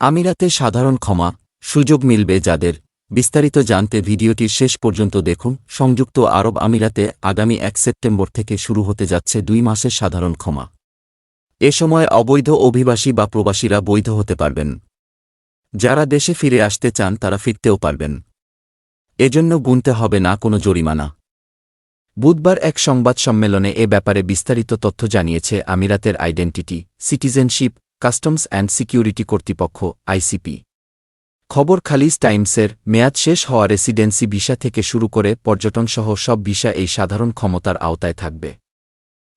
আমিরাতে সাধারণ ক্ষমা, সুযোগ মিলবে যাদের। বিস্তারিত জানতে ভিডিওটির শেষ পর্যন্ত দেখুন। সংযুক্ত আরব আমিরাতে আগামী এক সেপ্টেম্বর থেকে শুরু হতে যাচ্ছে দুই মাসের সাধারণ ক্ষমা। এ সময় অবৈধ অভিবাসী বা প্রবাসীরা বৈধ হতে পারবেন। যারা দেশে ফিরে আসতে চান তারা ফিরতেও পারবেন। এজন্য গুনতে হবে না কোনো জরিমানা। বুধবার এক সংবাদ সম্মেলনে এ ব্যাপারে বিস্তারিত তথ্য জানিয়েছে আমিরাতের identity, citizenship customs and security কর্তৃপক্ষ, আইসিপি। খবর খালিজ টাইমসের মেয়াদ শেষ হওয়া রেসিডেন্সি ভিসা থেকে শুরু করে পর্যটনসহ সব ভিসা এই সাধারণ ক্ষমতার আওতায় থাকবে।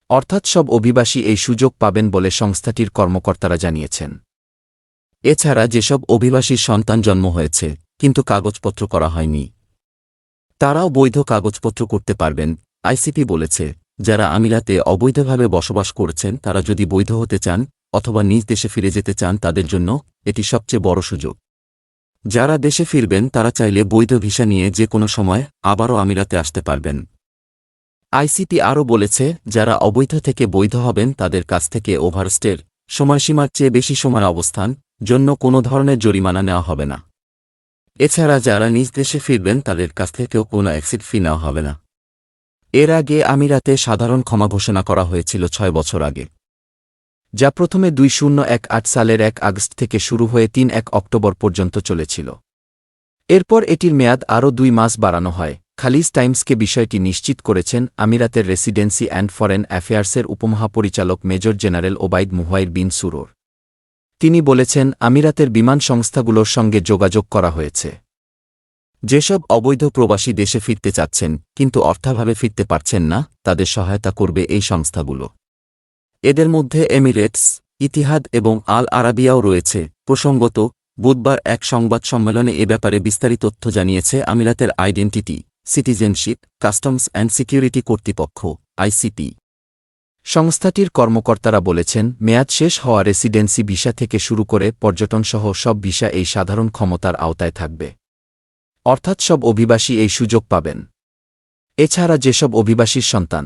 অর্থাৎ সব অভিবাসী এই সুযোগ পাবেন বলে সংস্থাটির কর্মকর্তারা জানিয়েছেন। এছাড়া যেসব অভিবাসীর সন্তান জন্ম হয়েছে, কিন্তু কাগজপত্র করা হয়নি। তারাও বৈধ কাগজপত্র করতে পারবেন, আইসিপি বলেছে। যারা আমিরাতে অবৈধভাবে বসবাস করছেন, তারা যদি বৈধ হতে চান অথবা নিজ দেশে ফিরে যেতে চান তাদের জন্য, এটি সবচেয়ে বড় সুযোগ। যারা দেশে ফিরবেন, তারা চাইলে বৈধ ভিসা নিয়ে যে কোনো সময় আবারও আমিরাতে আসতে পারবেন। আইসিটি আরও বলেছে, যারা অবৈধ থেকে বৈধ হবেন, তাদের কাছ থেকে ওভারস্টের সময়সীমার চেয়ে বেশি সময় অবস্থান জন্য কোনো ধরনের জরিমানা নেওয়া হবে না। এছাড়া যারা নিজ দেশে ফিরবেন, তাদের কাছ থেকেও কোনো অ্যাক্সিড ফি নেওয়া হবে না। এর আগে আমিরাতে সাধারণ ক্ষমা ঘোষণা করা হয়েছিল ছয় বছর আগে। যা প্রথমে দুই শূন্য এক আট সালের এক আগস্ট থেকে শুরু হয়ে তিন এক অক্টোবর পর্যন্ত চলেছিল। এরপর এটির মেয়াদ আরও দুই মাস বাড়ানো হয়। খালিজ টাইমসকে বিষয়টি নিশ্চিত করেছেন আমিরাতের রেসিডেন্সি অ্যান্ড ফরেন অ্যাফেয়ার্সের উপমহাপরিচালক major general Obaid Muhair bin Suroor. তিনি বলেছেন, আমিরাতের বিমান সংস্থাগুলোর সঙ্গে যোগাযোগ করা হয়েছে। যেসব অবৈধ প্রবাসী দেশে ফিরতে চাচ্ছেন, কিন্তু অর্থাভাবে ফিরতে পারছেন না, তাদের সহায়তা করবে এই সংস্থাগুলো। এদের মধ্যে এমিরেটস, ইতিহাদ এবং আল আরাবিয়াও রয়েছে। প্রসঙ্গত, বুধবার এক সংবাদ সম্মেলনে এ ব্যাপারে বিস্তারিত তথ্য জানিয়েছে আমিরাতের identity, citizenship, customs and security কর্তৃপক্ষ আইসিপি সংস্থাটির কর্মকর্তারা বলেছেন, মেয়াদ শেষ হওয়া রেসিডেন্সি ভিসা থেকে শুরু করে পর্যটনসহ সব ভিসা এই সাধারণ ক্ষমতার আওতায় থাকবে। অর্থাৎ সব অভিবাসী এই সুযোগ পাবেন। এছাড়া যেসব অভিবাসীর সন্তান